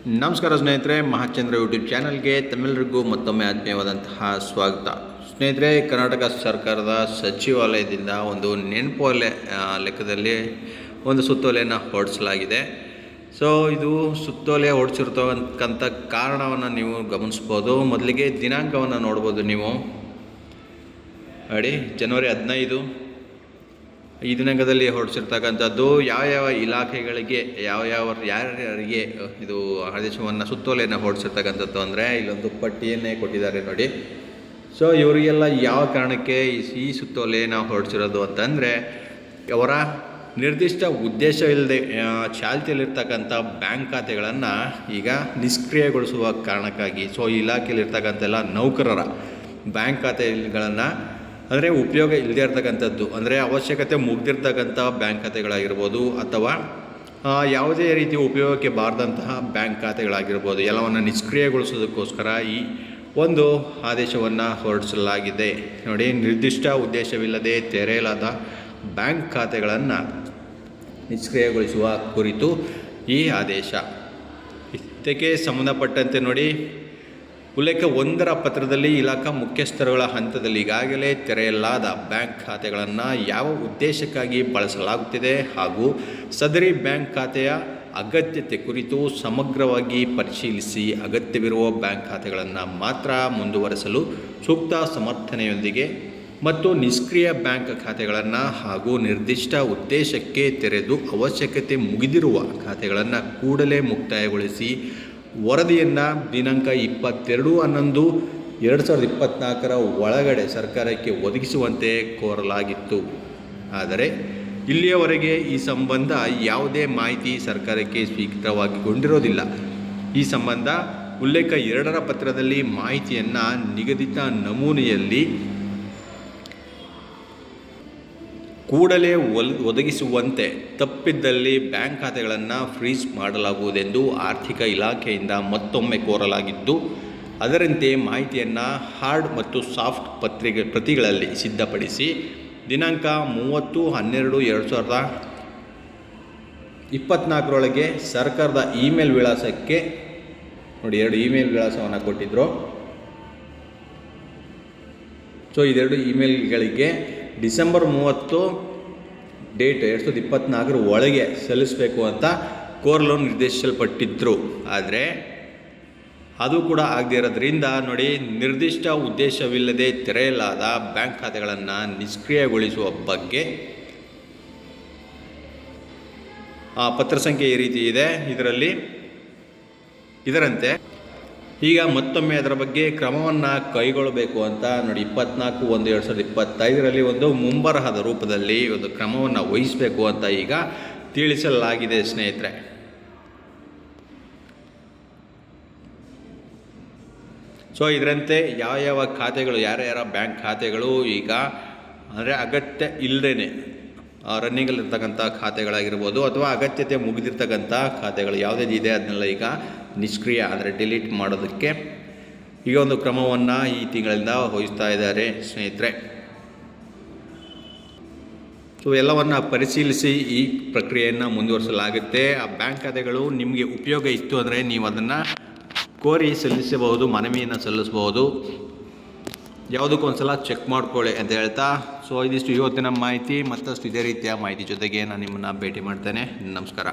ನಮಸ್ಕಾರ ಸ್ನೇಹಿತರೆ, ಮಹಾಚಂದ್ರ ಯೂಟ್ಯೂಬ್ ಚಾನಲ್ಗೆ ತಮಿಳರಿಗೂ ಮತ್ತೊಮ್ಮೆ ಆತ್ಮೀಯವಾದಂತಹ ಸ್ವಾಗತ. ಸ್ನೇಹಿತರೆ, ಕರ್ನಾಟಕ ಸರ್ಕಾರದ ಸಚಿವಾಲಯದಿಂದ ಒಂದು ನೆನಪು ಲೆಕ್ಕದಲ್ಲಿ ಒಂದು ಸುತ್ತೋಲೆಯನ್ನು ಹೊರಡಿಸಲಾಗಿದೆ ಸೊ ಇದು ಸುತ್ತೋಲೆ ಹೊರಡಿಸಿರ್ತಕ್ಕಂಥ ಕಾರಣವನ್ನು ನೀವು ಗಮನಿಸ್ಬೋದು. ಮೊದಲಿಗೆ ದಿನಾಂಕವನ್ನು ನೋಡ್ಬೋದು ನೀವು. ನೋಡಿ ಜನವರಿ ಹದಿನೈದು. ಈ ದಿನಾಂಕದಲ್ಲಿ ಹೊರಡಿಸಿರ್ತಕ್ಕಂಥದ್ದು ಯಾವ ಯಾವ ಇಲಾಖೆಗಳಿಗೆ ಯಾವ ಯಾವ ಯಾರ್ಯಾರಿಗೆ ಇದು ಆದೇಶವನ್ನು, ಸುತ್ತೋಲೆಯನ್ನು ಹೊರಡಿಸಿರ್ತಕ್ಕಂಥದ್ದು ಅಂದರೆ ಇಲ್ಲೊಂದು ಪಟ್ಟಿಯನ್ನೇ ಕೊಟ್ಟಿದ್ದಾರೆ ನೋಡಿ. ಸೊ ಇವರಿಗೆಲ್ಲ ಯಾವ ಕಾರಣಕ್ಕೆ ಈ- ಸುತ್ತೋಲೆಯನ್ನು ಹೊರಡಿಸಿರೋದು ಅಂತಂದರೆ, ಅವರ ನಿರ್ದಿಷ್ಟ ಉದ್ದೇಶ ಇಲ್ಲದೆ ಚಾಲ್ತಿಯಲ್ಲಿರ್ತಕ್ಕಂಥ ಬ್ಯಾಂಕ್ ಖಾತೆಗಳನ್ನು ಈಗ ನಿಷ್ಕ್ರಿಯಗೊಳಿಸುವ ಕಾರಣಕ್ಕಾಗಿ ಸೊ ಇಲಾಖೆಯಲ್ಲಿರ್ತಕ್ಕಂಥ ಎಲ್ಲ ನೌಕರರ ಬ್ಯಾಂಕ್ ಖಾತೆಗಳನ್ನು ಅಂದರೆ ಉಪಯೋಗ ಇಲ್ಲದೇ ಇರತಕ್ಕಂಥದ್ದು. ಅಂದರೆ ಅವಶ್ಯಕತೆ ಮುಗ್ದಿರ್ತಕ್ಕಂಥ ಬ್ಯಾಂಕ್ ಖಾತೆಗಳಾಗಿರ್ಬೋದು ಅಥವಾ ಯಾವುದೇ ರೀತಿ ಉಪಯೋಗಕ್ಕೆ ಬಾರದಂತಹ ಬ್ಯಾಂಕ್ ಖಾತೆಗಳಾಗಿರ್ಬೋದು, ಎಲ್ಲವನ್ನು ನಿಷ್ಕ್ರಿಯಗೊಳಿಸೋದಕ್ಕೋಸ್ಕರ ಈ ಒಂದು ಆದೇಶವನ್ನು ಹೊರಡಿಸಲಾಗಿದೆ. ನೋಡಿ, ನಿರ್ದಿಷ್ಟ ಉದ್ದೇಶವಿಲ್ಲದೆ ತೆರೆಯಲಾದ ಬ್ಯಾಂಕ್ ಖಾತೆಗಳನ್ನು ನಿಷ್ಕ್ರಿಯಗೊಳಿಸುವ ಕುರಿತು ಈ ಆದೇಶ. ಇದಕ್ಕೆ ಸಂಬಂಧಪಟ್ಟಂತೆ ನೋಡಿ ಉಲ್ಲೇಖ ಒಂದರ ಪತ್ರದಲ್ಲಿ ಇಲಾಖಾ ಮುಖ್ಯಸ್ಥರುಗಳ ಹಂತದಲ್ಲಿ ಈಗಾಗಲೇ ತೆರೆಯಲಾದ ಬ್ಯಾಂಕ್ ಖಾತೆಗಳನ್ನು ಯಾವ ಉದ್ದೇಶಕ್ಕಾಗಿ ಬಳಸಲಾಗುತ್ತಿದೆ ಹಾಗೂ ಸದರಿ ಬ್ಯಾಂಕ್ ಖಾತೆಯ ಅಗತ್ಯತೆ ಕುರಿತು ಸಮಗ್ರವಾಗಿ ಪರಿಶೀಲಿಸಿ ಅಗತ್ಯವಿರುವ ಬ್ಯಾಂಕ್ ಖಾತೆಗಳನ್ನು ಮಾತ್ರ ಮುಂದುವರೆಸಲು ಸೂಕ್ತ ಸಮರ್ಥನೆಯೊಂದಿಗೆ ಮತ್ತು ನಿಷ್ಕ್ರಿಯ ಬ್ಯಾಂಕ್ ಖಾತೆಗಳನ್ನು ಹಾಗೂ ನಿರ್ದಿಷ್ಟ ಉದ್ದೇಶಕ್ಕೆ ತೆರೆದು ಅವಶ್ಯಕತೆ ಮುಗಿದಿರುವ ಖಾತೆಗಳನ್ನು ಕೂಡಲೇ ಮುಕ್ತಾಯಗೊಳಿಸಿ ವರದಿಯನ್ನು ದಿನಾಂಕ ಇಪ್ಪತ್ತೆರಡು ಹನ್ನೊಂದು, ಎರಡು ಸಾವಿರದ ಇಪ್ಪತ್ತ್ನಾಲ್ಕರ ಒಳಗಡೆ ಸರ್ಕಾರಕ್ಕೆ ಒದಗಿಸುವಂತೆ ಕೋರಲಾಗಿತ್ತು. ಆದರೆ, ಇಲ್ಲಿಯವರೆಗೆ ಈ ಸಂಬಂಧ ಯಾವುದೇ ಮಾಹಿತಿ ಸರ್ಕಾರಕ್ಕೆ ಸ್ವೀಕೃತವಾಗಿಗೊಂಡಿರೋದಿಲ್ಲ ಈ ಸಂಬಂಧ ಉಲ್ಲೇಖ ಎರಡರ ಪತ್ರದಲ್ಲಿ ಮಾಹಿತಿಯನ್ನು ನಿಗದಿತ ನಮೂನೆಯಲ್ಲಿ ಕೂಡಲೇ ಒಲ್, ಒದಗಿಸುವಂತೆ ತಪ್ಪಿದ್ದಲ್ಲಿ ಬ್ಯಾಂಕ್ ಖಾತೆಗಳನ್ನು ಫ್ರೀಜ್ ಮಾಡಲಾಗುವುದೆಂದು ಆರ್ಥಿಕ ಇಲಾಖೆಯಿಂದ ಮತ್ತೊಮ್ಮೆ ಕೋರಲಾಗಿದ್ದು, ಅದರಂತೆ ಮಾಹಿತಿಯನ್ನು ಹಾರ್ಡ್ ಮತ್ತು ಸಾಫ್ಟ್ ಪತ್ರಿಕೆ, ಪ್ರತಿಗಳಲ್ಲಿ ಸಿದ್ಧಪಡಿಸಿ, ದಿನಾಂಕ ಮೂವತ್ತು ಹನ್ನೆರಡು ಎರಡು ಸಾವಿರದ ಇಪ್ಪತ್ನಾಲ್ಕರೊಳಗೆ ಸರ್ಕಾರದ ಇಮೇಲ್ ವಿಳಾಸಕ್ಕೆ, ನೋಡಿ ಎರಡು ಇಮೇಲ್ ವಿಳಾಸವನ್ನು ಕೊಟ್ಟಿದ್ದರು ಸೊ, ಇದೆರಡು ಇಮೇಲ್ಗಳಿಗೆ ಡಿಸೆಂಬರ್ ಮೂವತ್ತು ಡೇಟ್ ಎರಡು ಸಾವಿರದ ಇಪ್ಪತ್ತ್ನಾಲ್ಕರ ಒಳಗೆ ಸಲ್ಲಿಸಬೇಕು ಅಂತ ಕೋರಲು ನಿರ್ದೇಶಿಸಲ್ಪಟ್ಟಿದ್ದರು ಆದರೆ ಅದು ಕೂಡ ಆಗದೇ ಇರೋದ್ರಿಂದ ನೋಡಿ, ನಿರ್ದಿಷ್ಟ ಉದ್ದೇಶವಿಲ್ಲದೆ ತೆರೆಯಲಾದ ಬ್ಯಾಂಕ್ ಖಾತೆಗಳನ್ನು ನಿಷ್ಕ್ರಿಯಗೊಳಿಸುವ ಬಗ್ಗೆ ಆ ಪತ್ರ ಸಂಖ್ಯೆ ಈ ರೀತಿ ಇದೆ. ಇದರಲ್ಲಿ ಇದರಂತೆ ಈಗ ಮತ್ತೊಮ್ಮೆ ಅದರ ಬಗ್ಗೆ ಕ್ರಮವನ್ನು ಕೈಗೊಳ್ಳಬೇಕು ಅಂತ ನೋಡಿ, ಇಪ್ಪತ್ನಾಲ್ಕು ಒಂದು ಎರಡು ಸಾವಿರದ ಇಪ್ಪತ್ತೈದರಲ್ಲಿ ಒಂದು ಮುಂಬರಹದ ರೂಪದಲ್ಲಿ ಒಂದು ಕ್ರಮವನ್ನು ವಹಿಸಬೇಕು ಅಂತ ಈಗ ತಿಳಿಸಲಾಗಿದೆ ಸ್ನೇಹಿತರೆ. ಸೊ ಇದರಂತೆ ಯಾವ ಯಾವ ಖಾತೆಗಳು, ಯಾರ್ಯಾರ ಬ್ಯಾಂಕ್ ಖಾತೆಗಳು ಈಗ ಅಂದರೆ ಅಗತ್ಯ ಇಲ್ಲದೇ ರನ್ನಿಂಗಲ್ಲಿರ್ತಕ್ಕಂಥ ಖಾತೆಗಳಾಗಿರ್ಬೋದು ಅಥವಾ ಅಗತ್ಯತೆ ಮುಗಿದಿರ್ತಕ್ಕಂಥ ಖಾತೆಗಳು, ಯಾವುದೇ ಇದೆ ಅದನ್ನೆಲ್ಲ ಈಗ ನಿಷ್ಕ್ರಿಯ ಅಂದರೆ ಡಿಲೀಟ್ ಮಾಡೋದಕ್ಕೆ ಈ ಒಂದು ಕ್ರಮವನ್ನು ಈ ತಿಂಗಳಿಂದ ವಹಿಸ್ತಾ ಇದ್ದಾರೆ ಸ್ನೇಹಿತರೆ. ಸೊ, ಎಲ್ಲವನ್ನು ಪರಿಶೀಲಿಸಿ ಈ ಪ್ರಕ್ರಿಯೆಯನ್ನು ಮುಂದುವರಿಸಲಾಗುತ್ತೆ. ಆ ಬ್ಯಾಂಕ್ ಖಾತೆಗಳು ನಿಮಗೆ ಉಪಯೋಗ ಇತ್ತು ಅಂದರೆ ನೀವು ಅದನ್ನು ಕೋರಿ ಸಲ್ಲಿಸಬಹುದು, ಮನವಿಯನ್ನು ಸಲ್ಲಿಸಬಹುದು. ಯಾವುದಕ್ಕೊಂದು ಒಂದ್ಸಲ ಚೆಕ್ ಮಾಡ್ಕೊಳ್ಳಿ ಅಂತ ಹೇಳ್ತಾ. ಸೊ, ಇದಿಷ್ಟು ಇವತ್ತಿನ ಮಾಹಿತಿ. ಮತ್ತಷ್ಟು ಇದೇ ರೀತಿಯ ಮಾಹಿತಿ ಜೊತೆಗೆ ನಾನು ನಿಮ್ಮನ್ನು ಭೇಟಿ ಮಾಡ್ತೇನೆ. ನಮಸ್ಕಾರ.